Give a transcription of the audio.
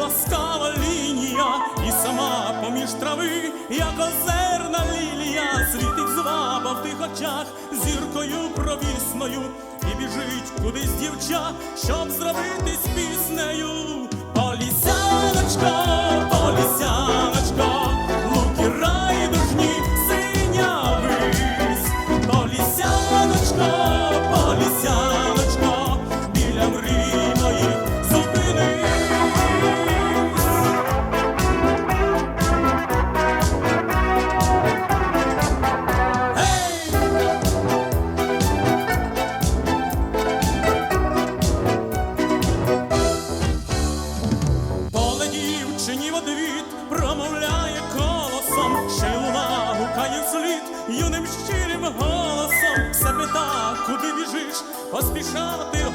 ласкава лінія, і сама поміж трави, як озерна лілія, світить зваба в тих очах зіркою провісною, і біжить кудись дівча, щоб зробитись піснею. Полісяночко, дівчині в одвіт промовляє колосом, ще й луна гукає вслід юним щирим голосом. Все пита, куди біжиш, поспішати